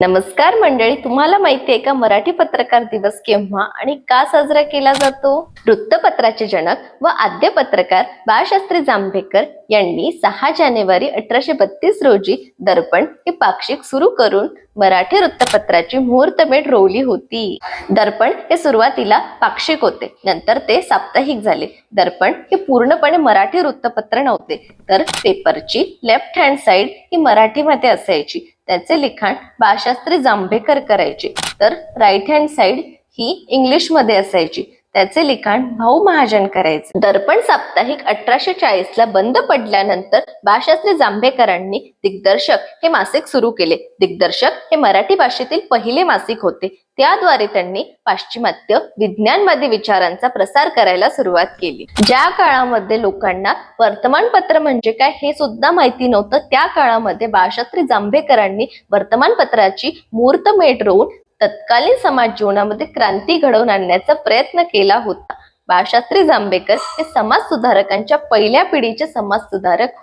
नमस्कार मंडळी तुम्हाला माहिती आहे का मराठी पत्रकार दिवस केव्हा आणि का साजरा केला जातो? वृत्तपत्राचे जनक व आद्य पत्रकार बाळशास्त्री जांभेकर यांनी सहा जानेवारी अठराशे बत्तीस रोजी दर्पण हे पाक्षिक सुरू करून मराठी वृत्तपत्राची मुहूर्तमेढ रोवली होती. दर्पण हे सुरुवातीला पाक्षिक होते नंतर ते साप्ताहिक झाले. दर्पण हे पूर्णपणे मराठी वृत्तपत्र नव्हते तर पेपरची लेफ्ट हँड साइड ही मराठीमध्ये असायची. त्याचे लिखाण बाळशास्त्री जांभेकर करायचे. तर राईट हँड साईड ही इंग्लिशमध्ये असायची. त्याचे लिखाण भाऊ महाजन करायचे. दर्पण साप्ताहिक अठराशे चाळीस ला बंद पडल्यानंतर बाळशास्त्री जांभेकरांनी दिग्दर्शक हे मासिक सुरू केले. दिग्दर्शक हे मराठी भाषेतील पहिले मासिक होते. त्याद्वारे त्यांनी पाश्चिमात्य विज्ञानवादी विचारांचा प्रसार करायला सुरुवात केली. ज्या काळामध्ये लोकांना वर्तमानपत्र म्हणजे काय हे सुद्धा माहिती नव्हतं त्या काळामध्ये बाळशास्त्री जांभेकरांनी वर्तमानपत्राची मूर्तमेढ रोवून तत्कालीन समाज जीवनामध्ये क्रांती घडवून आणण्याचा प्रयत्न केला होता. बाळशास्त्री जांभेकर हे समाज सुधारकांच्या पहिल्या पिढीचे समाज सुधारक होय.